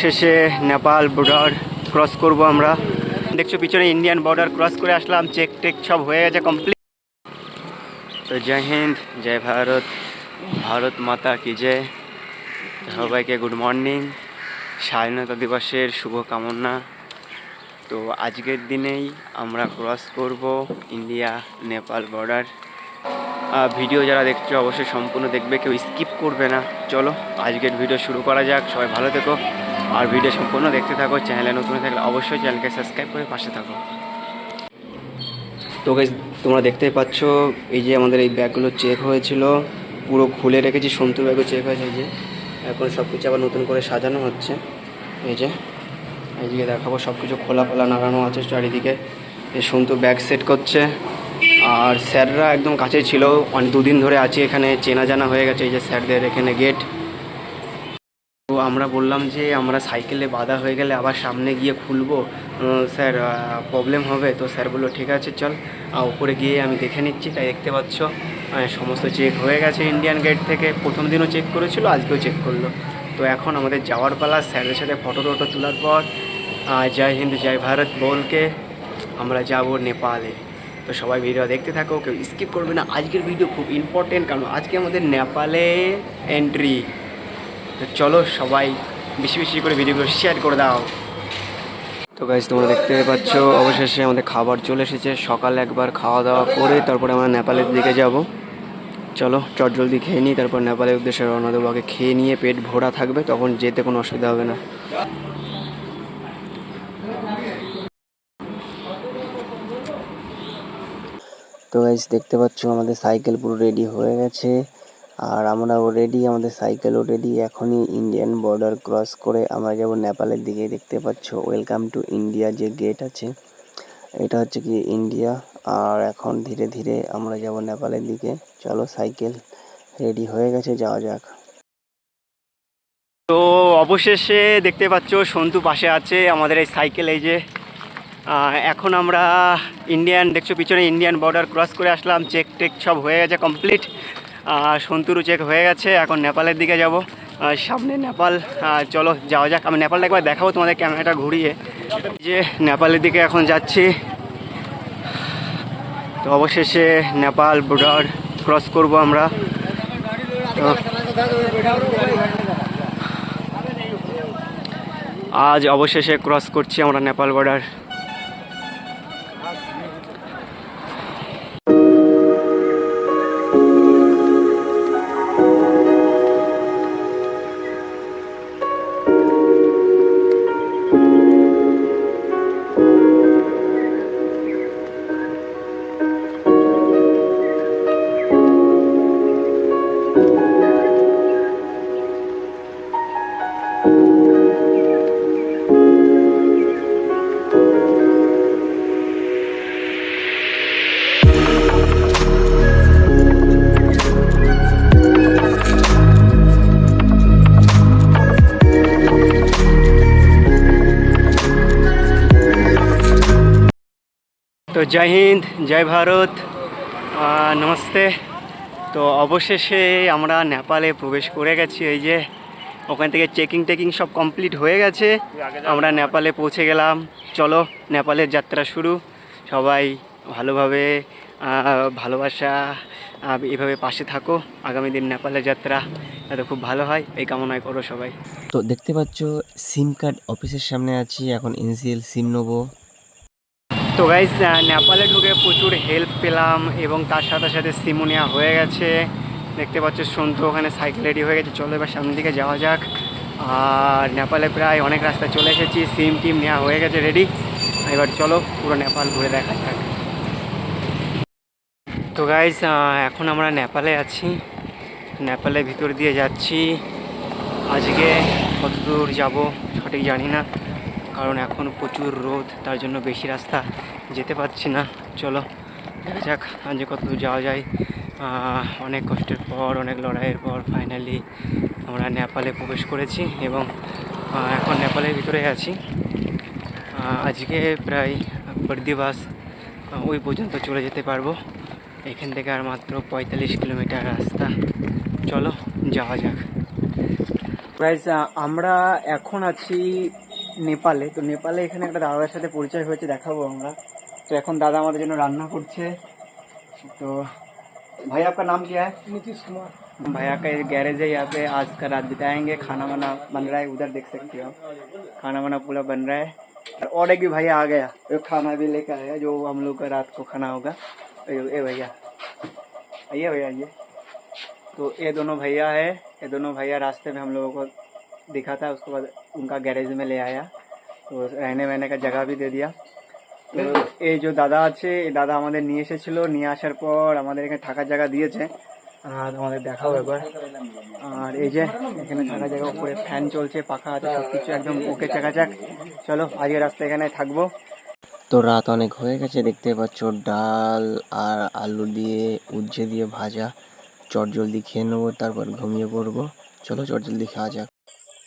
শেষে Nepal border cross করব আমরা। দেখছ, পিছনে ইন্ডিয়ান বর্ডার ক্রস করে আসলাম চেক টেক সব হয়ে গেছে কমপ্লিট তো জয় হিন্দ, জয় ভারত ভারত মাতা কি জয়। সবাইকে গুড মর্নিং স্বাধীনতা দিবসের শুভকামনা। তো আজকের দিনেই আমরা ক্রস করব ইন্ডিয়া নেপাল বর্ডার ভিডিও যারা দেখছ, অবশ্যই সম্পূর্ণ দেখবে, কেউ স্কিপ করবে না। চলো, আজকের ভিডিও শুরু করা যাক। সবাই ভালো থেকো। আর ভিডিও সম্পূর্ণ দেখতে থাকো, চ্যানেলে নতুন থাকলে অবশ্যই চ্যানেলকে সাবস্ক্রাইব করে পাশে থাকো। তো গাইজ তোমরা দেখতেই পাচ্ছ, এই যে আমাদের এই ব্যাগগুলো চেক হয়েছিল, পুরো খুলে রেখেছি, সন্তু ব্যাগও চেক হয়েছে, এই যে। এখন সব কিছু আবার নতুন করে সাজানো হচ্ছে। এই যে, এইদিকে দেখাবো সব কিছু খোলা ফোলা নাড়ানো আছে চারিদিকে। এই সন্তু ব্যাগ সেট করছে। আর স্যাররা একদম কাছে ছিল, অনেক দুদিন ধরে আছে এখানে, চেনা জানা হয়ে গেছে, এই যে স্যারদের এখানে গেট আমরা বললাম যে আমরা সাইকেলে বাধা হয়ে গেলে আবার সামনে গিয়ে খুলবো। স্যার প্রবলেম হবে। তো স্যার বলল, ঠিক আছে, চল। উপরে গিয়ে আমি দেখে নিচ্ছি। তাই দেখতে পাচ্ছ সমস্ত চেক হয়ে গেছে ইন্ডিয়ান গেট থেকে। প্রথম দিনও চেক করেছিল, আজকেও চেক করল। তো এখন আমাদের যাওয়ার পালা, স্যারের সাথে ফটো টটো তোলার পর জয় হিন্দ, জয় ভারত বলকে আমরা যাব নেপালে। তো সবাই ভিডিও দেখতে থাকো, কেউ স্কিপ করবে না। আজকের ভিডিও খুব ইম্পর্টেন্ট কারণ আজকে আমাদের নেপালে এন্ট্রি তো চলো সবাই বেশি বেশি করে ভিডিওগুলো শেয়ার করে দাও। তো গাইজ তোমরা দেখতে পাচ্ছ, অবশেষে আমাদের খাবার চলে এসেছে। সকালে একবার খাওয়া দাওয়া করে তারপরে আমরা নেপালের দিকে যাব। চলো, চট জলদি খেয়ে নিই, তারপর নেপালের উদ্দেশ্যে রওনা দেবো। আগে খেয়ে নিয়ে পেট ভরা থাকবে, তখন যেতে কোনো অসুবিধা হবে না। তো গাইজ দেখতে পাচ্ছ, আমাদের সাইকেল পুরো রেডি হয়ে গেছে। আর আমরাও রেডি আমাদের সাইকেলও রেডি এখনই ইন্ডিয়ান বর্ডার ক্রস করে আমরা যাব নেপালের দিকে দেখতে পাচ্ছ। ওয়েলকাম টু ইন্ডিয়া যে গেট আছে, এটা হচ্ছে কি ইন্ডিয়া আর এখন ধীরে ধীরে আমরা যাব নেপালের দিকে। চলো সাইকেল রেডি হয়ে গেছে, যাওয়া যাক। তো অবশেষে দেখতে পাচ্ছ সন্তু পাশে আছে আমাদের এই সাইকেল এই যে। এখন আমরা ইন্ডিয়ান দেখছ পিছনে ইন্ডিয়ান বর্ডার ক্রস করে আসলাম। চেক টেক সব হয়ে গেছে কমপ্লিট সন্তুরু চেক হয়ে গেছে, এখন নেপালের দিকে যাব। সামনে নেপাল চলো যাওয়া যাক। আমি নেপালটা একবার দেখাবো তোমাদের ক্যামেরাটা ঘুরিয়ে। যে নেপালের দিকে এখন যাচ্ছি। তো অবশেষে নেপাল বর্ডার ক্রস করব আমরা। আজ অবশেষে ক্রস করছি আমরা নেপাল বর্ডার তো জয় হিন্দ, জয় ভারত নমস্তে। তো অবশেষে আমরা নেপালে প্রবেশ করে গেছি, এই যে ওখান থেকে চেকিং টেকিং সব কমপ্লিট হয়ে গেছে। আমরা নেপালে পৌঁছে গেলাম। চলো, নেপালের যাত্রা শুরু। সবাই ভালোভাবে ভালোবাসা এভাবে পাশে থাকো। আগামী দিন নেপালের যাত্রা যাতে খুব ভালো হয়। এই কামনায় করো সবাই। তো দেখতে পাচ্ছ, সিম কার্ড অফিসের সামনে আছি। এখন এনসিএল সিম নেব। তো গাইজ নেপালে ঢুকে প্রচুর হেল্প পেলাম এবং তার সাথে সাথে সিমোনিয়া হয়ে গেছে। দেখতে পাচ্ছ সন্তু ওখানে সাইকেল রেডি হয়ে গেছে। চলো এবার সামনের দিকে যাওয়া যাক। আর নেপালে প্রায় অনেক রাস্তা চলে এসেছি। সিম টিম নেওয়া হয়ে গেছে রেডি এবার চলো পুরো নেপাল ঘুরে দেখা যাক। তো গাইজ এখন আমরা নেপালে আছি। নেপালের ভিতর দিয়ে যাচ্ছি। আজকে কত দূর যাব সঠিক জানি না। কারণ এখন প্রচুর রোদ, তার জন্য বেশি রাস্তা যেতে পারছি না। চলো, দেখা যাক আজ কত দূর যাওয়া যায়। অনেক কষ্টের পর, অনেক লড়াইয়ের পর ফাইনালি আমরা নেপালে প্রবেশ করেছি এবং এখন নেপালের ভিতরে আছি। আজকে প্রায় বর্দিবাস ওই পর্যন্ত চলে যেতে পারব। এখান থেকে আর মাত্র পঁয়তাল্লিশ কিলোমিটার রাস্তা। চলো, যাওয়া যাক। গাইজ আমরা এখন আছি নেপালে তো নেপালে এখানে একটা দাদার সাথে পরিচয় হয়েছে দেখাবো আমরা তো এখন দাদা আমাদের জন্য রান্না করছে तो भाई आपका नाम क्या है नीतीश कुमार भैया का गैरेज है यहाँ पे आज का रात बिताएंगे खाना वाना बन रहा है उधर देख सकते हो आप खाना वाना पूरा बन रहा है और एक भी भैया आ गया वो खाना भी लेकर आया जो हम लोग का रात को खाना होगा ए ए भैया आइए भैया आइए तो ये दोनों भैया है ये दोनों भैया रास्ते में हम लोगों को दिखा था उसके बाद उनका गैरेज में ले आया तो रहने वहने का जगह भी दे दिया তো এই যে দাদা আছে এই দাদা আমাদের নিয়ে এসেছিল নিয়ে আসার পর আমাদের এখানে থাকার জায়গা দিয়েছে আর আমাদের দেখাও একবার আর এই যে এখানে থাকার জায়গা উপরে ফ্যান চলছে পাখা আছে সব কিছু একদম ওকে চাকাচাক চলো আজকে রাস্তা এখানে থাকবো তো রাত অনেক হয়ে গেছে দেখতে পাচ্ছ ডাল আর আলু দিয়ে উচ্ছে দিয়ে ভাজা চট জলদি খেয়ে নেবো তারপর ঘুমিয়ে পড়বো চলো চট জলদি খাওয়া যাক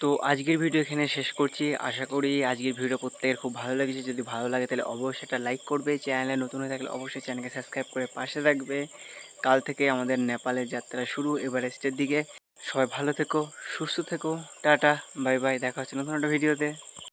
তো আজকের ভিডিও এখানে শেষ করছি। আশা করি আজকের ভিডিও প্রত্যেকের খুব ভালো লেগেছে। যদি ভালো লাগে তাহলে অবশ্যই একটা লাইক করবে। চ্যানেলে নতুন হয়ে থাকলে অবশ্যই চ্যানেলকে সাবস্ক্রাইব করে পাশে থাকবে। কাল থেকে আমাদের নেপালের যাত্রা শুরু, এভারেস্টের দিকে। সবাই ভালো থেকো, সুস্থ থেকো। Tata, bye bye. দেখা হচ্ছে নতুন একটা ভিডিওতে।